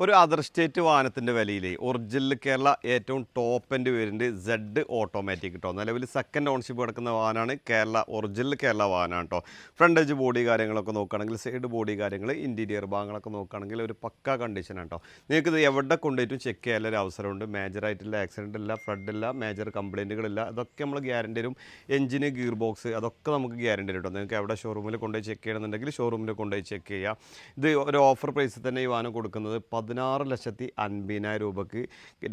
ഒരു other state വാഹനത്തിന്റെ വിലയിൽ ഒറിജിനൽ കേരള ഏറ്റവും ടോപ്പ് എന്റെ വേരിയന്റ് സെഡ് ഓട്ടോമാറ്റിക് കേട്ടോ നിലവിൽ സെക്കൻഡ് ഓൺഷിപ്പ് കിടക്കുന്ന വാഹനമാണ് കേരള ഒറിജിനൽ കേരള വാഹനമാണ് കേട്ടോ ഫ്രണ്ടേജ് ബോഡി കാര്യങ്ങളൊക്കെ നോക്കുകയാണെങ്കിൽ സൈഡ് ബോഡി കാര്യങ്ങൾ ഇന്റീരിയർ ഭാഗങ്ങളൊക്കെ നോക്കുകയാണെങ്കിൽ ഒരു പക്ക കണ്ടീഷനാണ് കേട്ടോ നിങ്ങൾക്ക് ഇത് എവിടെ കൊണ്ടുപോയിട്ടും ചെക്ക് ചെയ്യാൻ ഒരു അവസരമുണ്ട്. മേജറായിട്ടുള്ള ആക്സിഡന്റ് ഇല്ല ഫ്ലഡ് ഇല്ല മേജർ കംപ്ലയിന്റുകളില്ല അതൊക്കെ നമ്മൾ ഗ്യാരണ്ടി തരും. എഞ്ചിന് ഗിയർ ബോക്സ് അതൊക്കെ നമുക്ക് ഗ്യാരണ്ടി തരും കേട്ടോ നിങ്ങൾക്ക് എവിടെ ഷോറൂമിൽ കൊണ്ടുപോയി ചെക്ക് ചെയ്യണമെന്നുണ്ടെങ്കിൽ ഷോറൂമിൽ കൊണ്ടുപോയി ചെക്ക് ചെയ്യുക ഇത് ഒരു ഓഫർ പ്രൈസിൽ തന്നെ ഈ വാഹനം കൊടുക്കുന്നത് പതിനാറ് ലക്ഷത്തി അൻപതിനായിരം രൂപക്ക്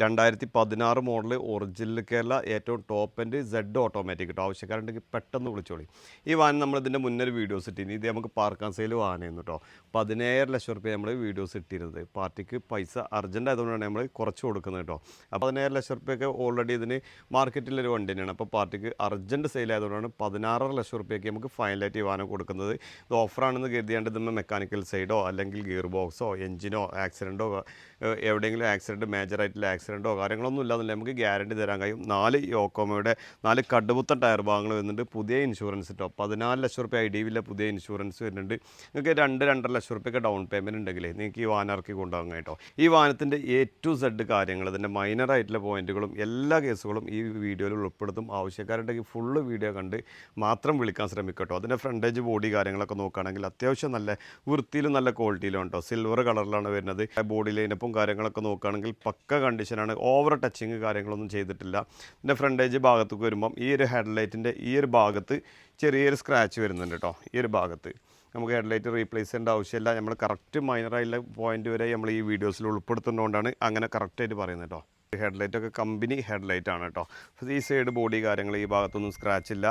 രണ്ടായിരത്തി പതിനാറ് മോഡൽ ഒറിജിനൽ കേരള ഏറ്റവും ടോപ്പ് ആൻഡ് സെഡ് ഓട്ടോമാറ്റിക് കേട്ടോ ആവശ്യക്കാരുണ്ടെങ്കിൽ പെട്ടെന്ന് വിളിച്ചോളി. ഈ വാഹനം നമ്മൾ ഇതിന്റെ മുന്നൊരു വീഡിയോസ് ഇട്ടിരുന്നു. ഇത് നമുക്ക് പാർക്കാൻ സെയിൽ വാനായിരുന്നു കേട്ടോ പതിനേഴ് ലക്ഷം റുപ്യ നമ്മൾ വീഡിയോസ് ഇട്ടിരുന്നത്. പാർട്ടിക്ക് പൈസ അർജന്റ് ആയതുകൊണ്ടാണ് നമ്മൾ കുറച്ച് കൊടുക്കുന്നത് കേട്ടോ അപ്പോൾ പതിനേഴ് ലക്ഷം റുപ്യൊക്കെ ഓൾറെഡി ഇതിന് മാർക്കറ്റിലൊരു വണ്ടി തന്നെയാണ് അപ്പോൾ പാർട്ടിക്ക് അർജന്റ് സെയിൽ ആയതുകൊണ്ടാണ് പതിനാറര ലക്ഷം റുപ്യക്ക് നമുക്ക് ഫൈനലായിട്ട് ഈ വാഹനം കൊടുക്കുന്നത്. ഇത് ഓഫറാണെന്ന് കരുതിയാണ്ട് ഇതുമ്പോൾ മെക്കാനിക്കൽ സൈഡോ അല്ലെങ്കിൽ ഗിയർ ബോക്സോ എഞ്ചിനോ ആക്സിഡന്റോ എവിടെയെങ്കിലും ആക്സിഡന്റ് മേജറായിട്ടുള്ള ആക്സിഡന്റോ കാര്യങ്ങളൊന്നും ഇല്ലാന്നില്ല നമുക്ക് ഗ്യാരണ്ടി തരാൻ കഴിയും. നാല് യോക്കോമയുടെ നാല് കടുപുത്ത ടയർ ഭാഗങ്ങൾ വരുന്നുണ്ട്. പുതിയ ഇൻഷുറൻസ് കേട്ടോ പതിനാല് ലക്ഷം റുപ്യ ഐ ഡി വിയിലെ പുതിയ ഇൻഷുറൻസ് വരുന്നുണ്ട്. നിങ്ങൾക്ക് രണ്ട് രണ്ടര ലക്ഷം റുപ്യൊക്കെ ഡൗൺ പേയ്മെന്റ് ഉണ്ടെങ്കിൽ നിങ്ങൾക്ക് ഈ വാഹനം ഇറക്കി കേട്ടോ ഈ വാഹനത്തിന്റെ എ ടു സെഡ് കാര്യങ്ങൾ അതിന്റെ മൈനർ ആയിട്ടുള്ള പോയിന്റുകളും എല്ലാ കേസുകളും ഈ വീഡിയോയിൽ ഉൾപ്പെടുത്തും. ആവശ്യക്കാരുണ്ടെങ്കിൽ ഫുള്ള് വീഡിയോ കണ്ട് മാത്രം വിളിക്കാൻ ശ്രമിക്കട്ടോ അതിന്റെ ഫ്രണ്ടേജ് ബോഡി കാര്യങ്ങളൊക്കെ നോക്കുകയാണെങ്കിൽ അത്യാവശ്യം നല്ല വൃത്തിയിലും നല്ല ക്വാളിറ്റിയിലും ഉണ്ടോ സിൽവർ കളറിലാണ് വരുന്നത്. ബോഡി ലൈനപ്പും കാര്യങ്ങളൊക്കെ നോക്കുകയാണെങ്കിൽ പക്ക കണ്ടീഷനാണ്. ഓവർ ടച്ചിങ് കാര്യങ്ങളൊന്നും ചെയ്തിട്ടില്ല. പിന്നെ ഫ്രണ്ടേജ് ഭാഗത്തേക്ക് വരുമ്പം ഈ ഒരു ഹെഡ്ലൈറ്റിന്റെ ഈ ഒരു ഭാഗത്ത് ചെറിയൊരു സ്ക്രാച്ച് വരുന്നുണ്ട് കേട്ടോ ഈ ഒരു ഭാഗത്ത്. നമുക്ക് ഹെഡ്ലൈറ്റ് റീപ്ലേസ് ചെയ്യേണ്ട ആവശ്യമില്ല. നമ്മൾ കറക്റ്റ് മൈനറായിട്ടുള്ള പോയിന്റ് വരെ നമ്മൾ ഈ വീഡിയോസിൽ ഉൾപ്പെടുത്തുന്നതുകൊണ്ടാണ് അങ്ങനെ കറക്റ്റായിട്ട് പറയുന്നത് കേട്ടോ ഹെഡ്ലൈറ്റ് ഒക്കെ കമ്പനി ഹെഡ്ലൈറ്റ് ആണ് കേട്ടോ ഈ സൈഡ് ബോഡി കാര്യങ്ങൾ ഈ ഭാഗത്തൊന്നും സ്ക്രാച്ച് ഇല്ല.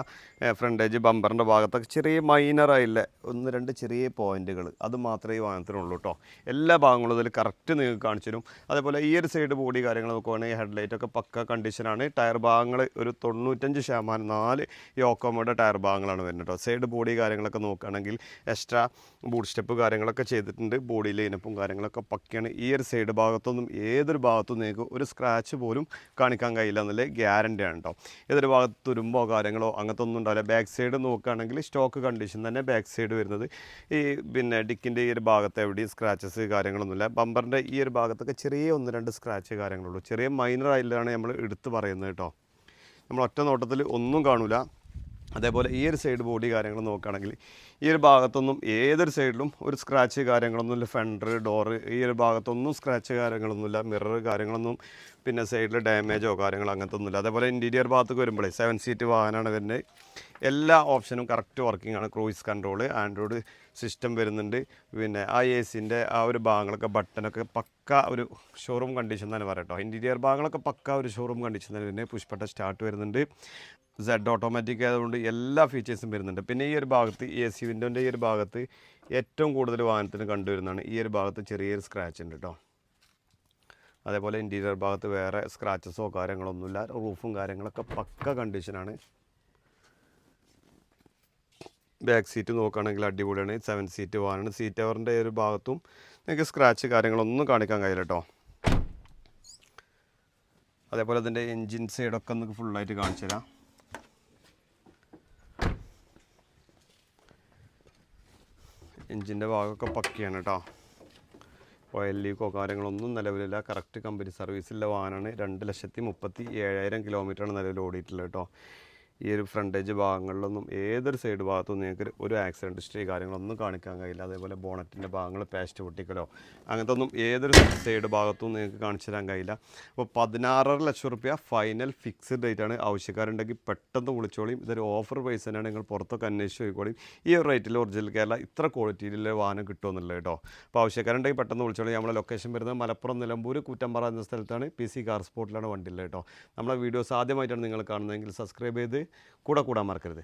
ഫ്രണ്ടേജ് ബമ്പറിന്റെ ഭാഗത്തൊക്കെ ചെറിയ മൈനറായില്ല ഒന്ന് രണ്ട് ചെറിയ പോയിന്റുകൾ അത് മാത്രമേ ഈ വാഹനത്തിനുള്ളൂ കേട്ടോ എല്ലാ ഭാഗങ്ങളും ഇതിൽ കറക്റ്റ് നിങ്ങൾക്ക് കാണിച്ചു തരും. അതേപോലെ ഈ ഒരു സൈഡ് ബോഡി കാര്യങ്ങൾ നോക്കുവാണെങ്കിൽ ഹെഡ്ലൈറ്റൊക്കെ പക്ക കണ്ടീഷനാണ് ടയർ ഭാഗങ്ങൾ ഒരു തൊണ്ണൂറ്റഞ്ച് ശതമാനം നാല് യോക്കോമോയുടെ ടയർ ഭാഗങ്ങളാണ് വരുന്നത് കേട്ടോ സൈഡ് ബോഡി കാര്യങ്ങളൊക്കെ നോക്കുകയാണെങ്കിൽ എക്സ്ട്രാ ബൂട്ട് സ്റ്റെപ്പ് കാര്യങ്ങളൊക്കെ ചെയ്തിട്ടുണ്ട്. ബോഡി ലൈനപ്പും കാര്യങ്ങളൊക്കെ പക്കയാണ്. ഈ ഒരു സൈഡ് ഭാഗത്തൊന്നും ഏതൊരു ഭാഗത്തും നിങ്ങൾക്ക് ഒരു പോലും കാണിക്കാൻ കഴിയില്ല എന്നുള്ള ഗ്യാരണ്ടി ആണ് കേട്ടോ ഏതൊരു ഭാഗത്ത് തുരുമ്പോ കാര്യങ്ങളോ അങ്ങനത്തെ ഒന്നും ഉണ്ടാവില്ല. ബാക്ക് സൈഡ് നോക്കുകയാണെങ്കിൽ സ്റ്റോക്ക് കണ്ടീഷൻ തന്നെ ബാക്ക് സൈഡ് വരുന്നത്. ഈ പിന്നെ ഡിക്കിന്റെ ഈ ഒരു ഭാഗത്ത് എവിടെയും സ്ക്രാച്ചസ് കാര്യങ്ങളൊന്നുമില്ല. ബമ്പറിന്റെ ഈ ഒരു ഭാഗത്തൊക്കെ ചെറിയ ഒന്ന് രണ്ട് സ്ക്രാച്ച് കാര്യങ്ങളുള്ളൂ. ചെറിയ മൈനർ ആയില്ലാണ് നമ്മൾ എടുത്ത് പറയുന്നത് കേട്ടോ നമ്മൾ ഒറ്റ നോട്ടത്തിൽ ഒന്നും കാണൂല. അതേപോലെ ഈ ഒരു സൈഡ് ബോഡി കാര്യങ്ങൾ നോക്കുകയാണെങ്കിൽ ഈ ഒരു ഭാഗത്തൊന്നും ഏതൊരു സൈഡിലും ഒരു സ്ക്രാച്ച് കാര്യങ്ങളൊന്നുമില്ല. ഫെൻഡർ ഡോറ് ഈ ഒരു ഭാഗത്തൊന്നും സ്ക്രാച്ച് കാര്യങ്ങളൊന്നുമില്ല. മിറർ കാര്യങ്ങളൊന്നും പിന്നെ സൈഡിൽ ഡാമേജോ കാര്യങ്ങളോ അങ്ങനത്തെ ഒന്നുമില്ല. അതേപോലെ ഇന്റീരിയർ ഭാഗത്തേക്ക് വരുമ്പോഴേ സെവൻ സീറ്റ് വാഹനമാണ് വരുന്നത്. എല്ലാ ഓപ്ഷനും കറക്റ്റ് വർക്കിംഗ് ആണ് ക്രൂയിസ് കൺട്രോൾ ആൻഡ്രോയിഡ് സിസ്റ്റം വരുന്നുണ്ട്. പിന്നെ ആ എ സിന്റെ ആ ഒരു ഭാഗങ്ങളൊക്കെ ബട്ടനൊക്കെ പക്ക ഒരു ഷോറൂം കണ്ടീഷൻ തന്നെ പറയട്ടോ ഇന്റീരിയർ ഭാഗങ്ങളൊക്കെ പക്ക ഒരു ഷോറൂം കണ്ടീഷൻ തന്നെ വരുന്നത്. പുഷ്പട്ട സ്റ്റാർട്ട് വരുന്നുണ്ട്. സെഡ് ഓട്ടോമാറ്റിക് ആയതുകൊണ്ട് എല്ലാ ഫീച്ചേഴ്സും വരുന്നുണ്ട്. പിന്നെ ഈ ഒരു ഭാഗത്ത് എ സി വിൻഡോന്റെ ഈ ഒരു ഭാഗത്ത് ഏറ്റവും കൂടുതൽ വാഹനത്തിന് കണ്ടുവരുന്നതാണ് ഈ ഒരു ഭാഗത്ത് ചെറിയൊരു സ്ക്രാച്ച് ഉണ്ട് കേട്ടോ. അതേപോലെ ഇന്റീരിയർ ഭാഗത്ത് വേറെ സ്ക്രാച്ചസോ കാര്യങ്ങളൊന്നുമില്ല. റൂഫും കാര്യങ്ങളൊക്കെ പക്ക കണ്ടീഷനാണ് ബാക്ക് സീറ്റ് നോക്കുകയാണെങ്കിൽ അടിപൊളിയാണ്. സെവൻ സീറ്റ് വാനാണ് സീറ്റ് അവറിന്റെ ഒരു ഭാഗത്തും നിങ്ങൾക്ക് സ്ക്രാച്ച് കാര്യങ്ങളൊന്നും കാണിക്കാൻ കഴിയില്ല കേട്ടോ അതേപോലെ അതിന്റെ എൻജിൻ സൈഡൊക്കെ ഒന്ന് ഫുള്ളായിട്ട് കാണിച്ചു തരാം. എൻജിന്റെ ഭാഗമൊക്കെ പക്കയാണ് കേട്ടോ ഓയിൽ ലീക്കോ കാര്യങ്ങളൊന്നും നിലവിലില്ല. കറക്റ്റ് കമ്പനി സർവീസിലെ വാഹനമാണ്. രണ്ട് ലക്ഷത്തി മുപ്പത്തി ഏഴായിരം കിലോമീറ്ററാണ് നിലവിൽ ഓടിയിട്ടുള്ളത് കേട്ടോ ഈ ഒരു ഫ്രണ്ടേജ് ഭാഗങ്ങളിലൊന്നും ഏതൊരു സൈഡ് ഭാഗത്തും നിങ്ങൾക്ക് ഒരു ആക്സിഡന്റ് ഹിസ്റ്ററി കാര്യങ്ങളൊന്നും കാണിക്കാൻ കഴിയില്ല. അതേപോലെ ബോണറ്റിന്റെ ഭാഗങ്ങൾ പേസ്റ്റ് പൊട്ടിക്കലോ അങ്ങനത്തെ ഒന്നും ഏതൊരു സൈഡ് ഭാഗത്തും നിങ്ങൾക്ക് കാണിച്ചു തരാൻ കഴിയില്ല. അപ്പോൾ പതിനാറര ലക്ഷം റുപ്യ ഫൈനൽ ഫിക്സ്ഡ് റേറ്റ് ആണ്. ആവശ്യക്കാരുണ്ടെങ്കിൽ പെട്ടെന്ന് വിളിച്ചോളിയും ഇതൊരു ഓഫർ പ്രൈസ് തന്നെയാണ്. നിങ്ങൾ പുറത്തൊക്കെ അന്വേഷിച്ച് പോയിക്കോളിയും ഈ ഒരു റേറ്റിൽ ഒറിജിനൽ കേരള ഇത്ര ക്വാളിറ്റിയിലുള്ള വാഹനം കിട്ടുമെന്നുള്ളത് കേട്ടോ. അപ്പോൾ ആവശ്യക്കാരുണ്ടെങ്കിൽ പെട്ടെന്ന് വിളിച്ചോളി നമ്മളെ ലൊക്കേഷൻ വരുന്നത് മലപ്പുറം നിലമ്പൂർ കൂറ്റമ്പാറ എന്ന സ്ഥലത്താണ്. പി സി കാർ സ്പോർട്ടിലാണ് വണ്ടിയുള്ളത് കേട്ടോ. നമ്മളെ വീഡിയോസ് ആദ്യമായിട്ടാണ് നിങ്ങൾ കാണുന്നതെങ്കിൽ സബ്സ്ക്രൈബ് ചെയ്ത് கூட கூடாமல் இருக்கிறது.